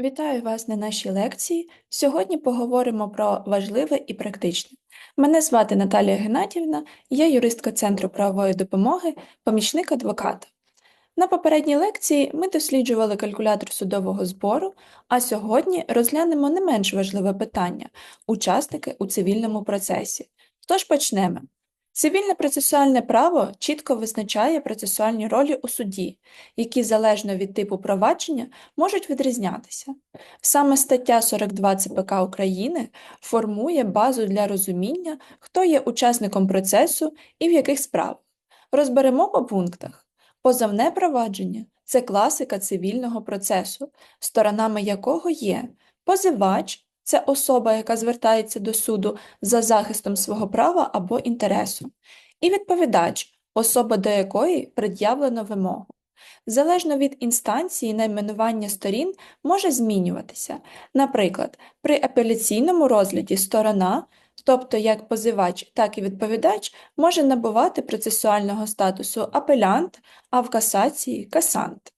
Вітаю вас на нашій лекції. Сьогодні поговоримо про важливе і практичне. Мене звати Наталія Геннадівна, я юристка Центру правової допомоги, помічник адвоката. На попередній лекції ми досліджували калькулятор судового збору, а сьогодні розглянемо не менш важливе питання учасники у цивільному процесі. Тож почнемо. Цивільне процесуальне право чітко визначає процесуальні ролі у суді, які залежно від типу провадження можуть відрізнятися. Саме стаття 42 ЦПК України формує базу для розуміння, хто є учасником процесу і в яких справах. Розберемо по пунктах. Позовне провадження це класика цивільного процесу, сторонами якого є позивач це особа, яка звертається до суду за захистом свого права або інтересу, і відповідач особа, до якої пред'явлено вимогу. Залежно від інстанції найменування сторін може змінюватися. Наприклад, при апеляційному розгляді сторона, тобто як позивач, так і відповідач, може набувати процесуального статусу апелянт, а в касації касант.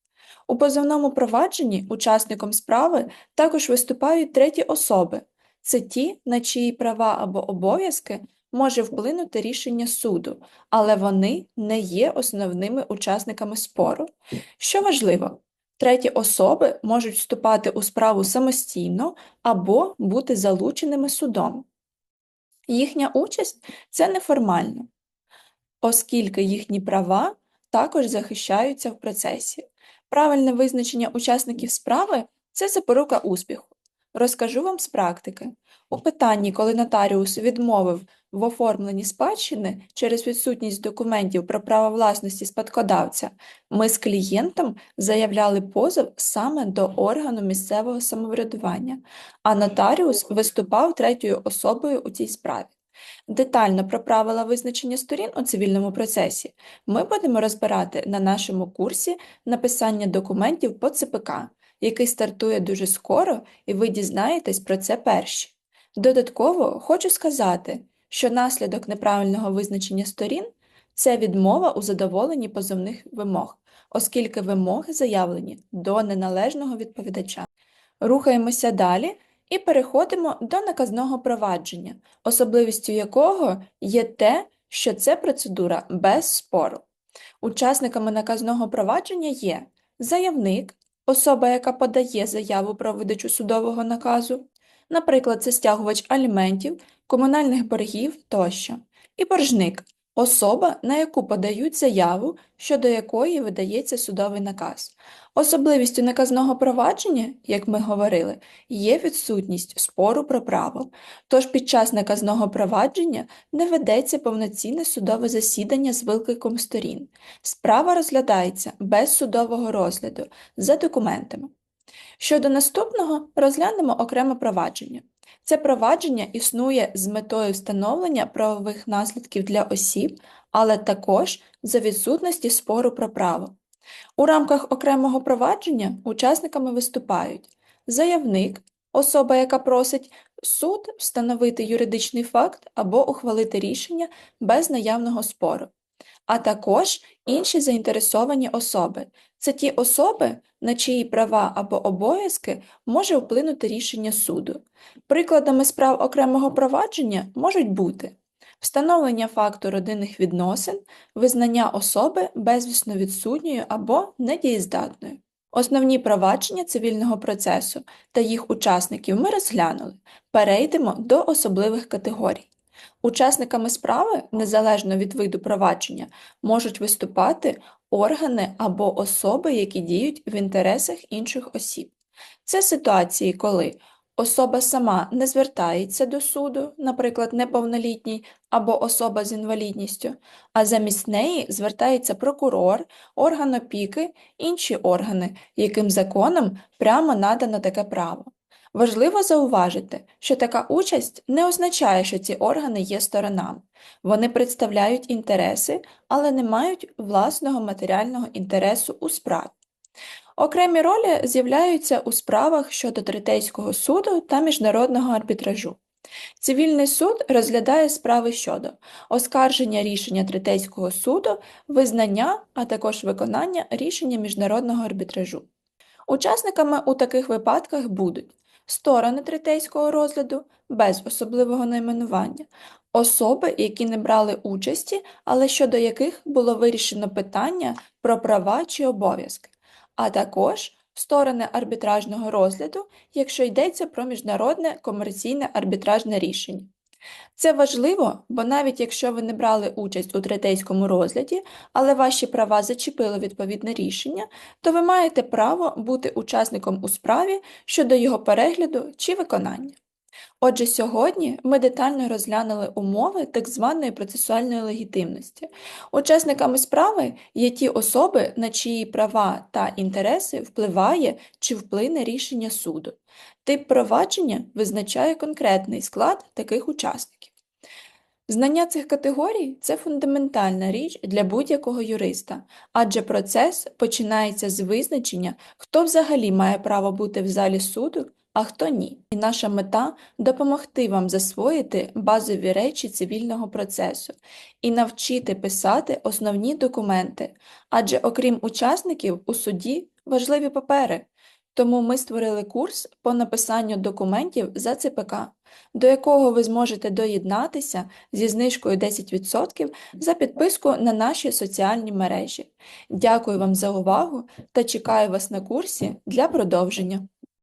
У позовному провадженні учасником справи також виступають треті особи. Це ті, на чиї права або обов'язки може вплинути рішення суду, але вони не є основними учасниками спору. Що важливо, треті особи можуть вступати у справу самостійно або бути залученими судом. Їхня участь це неформально, оскільки їхні права також захищаються в процесі. Правильне визначення учасників справи це запорука успіху. Розкажу вам з практики. У питанні, коли нотаріус відмовив в оформленні спадщини через відсутність документів про право власності спадкодавця, ми з клієнтом заявляли позов саме до органу місцевого самоврядування, а нотаріус виступав третьою особою у цій справі. Детально про правила визначення сторін у цивільному процесі ми будемо розбирати на нашому курсі написання документів по ЦПК, який стартує дуже скоро, і ви дізнаєтесь про це перші. Додатково хочу сказати, що наслідок неправильного визначення сторін це відмова у задоволенні позовних вимог, оскільки вимоги заявлені до неналежного відповідача. Рухаємося далі і переходимо до наказного провадження, особливістю якого є те, що це процедура без спору. Учасниками наказного провадження є заявник, особа, яка подає заяву про видачу судового наказу, наприклад, це стягувач аліментів, комунальних боргів тощо, і боржник особа, на яку подають заяву, щодо якої видається судовий наказ. Особливістю наказного провадження, як ми говорили, є відсутність спору про право, тож під час наказного провадження не ведеться повноцінне судове засідання з викликом сторін. Справа розглядається без судового розгляду за документами. Щодо наступного, розглянемо окреме провадження. Це провадження існує з метою встановлення правових наслідків для осіб, але також за відсутності спору про право. У рамках окремого провадження учасниками виступають заявник, особа, яка просить суд встановити юридичний факт або ухвалити рішення без наявного спору, а також інші заінтересовані особи. Це ті особи, на чиї права або обов'язки може вплинути рішення суду. Прикладами справ окремого провадження можуть бути встановлення факту родинних відносин, визнання особи безвісно відсутньою або недієздатною. Основні провадження цивільного процесу та їх учасників ми розглянули. Перейдемо до особливих категорій. Учасниками справи, незалежно від виду провадження, можуть виступати органи або особи, які діють в інтересах інших осіб. Це ситуації, коли особа сама не звертається до суду, наприклад, неповнолітній або особа з інвалідністю, а замість неї звертається прокурор, орган опіки, інші органи, яким законом прямо надано таке право. Важливо зауважити, що така участь не означає, що ці органи є сторонами. Вони представляють інтереси, але не мають власного матеріального інтересу у справі. Окремі ролі з'являються у справах щодо третейського суду та міжнародного арбітражу. Цивільний суд розглядає справи щодо оскарження рішення третейського суду, визнання, а також виконання рішення міжнародного арбітражу. Учасниками у таких випадках будуть сторони третейського розгляду без особливого найменування, особи, які не брали участі, але щодо яких було вирішено питання про права чи обов'язки, а також сторони арбітражного розгляду, якщо йдеться про міжнародне комерційне арбітражне рішення. Це важливо, бо навіть якщо ви не брали участь у третейському розгляді, але ваші права зачепило відповідне рішення, то ви маєте право бути учасником у справі щодо його перегляду чи виконання. Отже, сьогодні ми детально розглянули умови так званої процесуальної легітимності. Учасниками справи є ті особи, на чиї права та інтереси впливає чи вплине рішення суду. Тип провадження визначає конкретний склад таких учасників. Знання цих категорій це фундаментальна річ для будь-якого юриста, адже процес починається з визначення, хто взагалі має право бути в залі суду, а хто ні. І наша мета допомогти вам засвоїти базові речі цивільного процесу і навчити писати основні документи, адже окрім учасників у суді важливі папери. Тому ми створили курс по написанню документів за ЦПК, до якого ви зможете доєднатися зі знижкою 10% за підписку на наші соціальні мережі. Дякую вам за увагу та чекаю вас на курсі для продовження.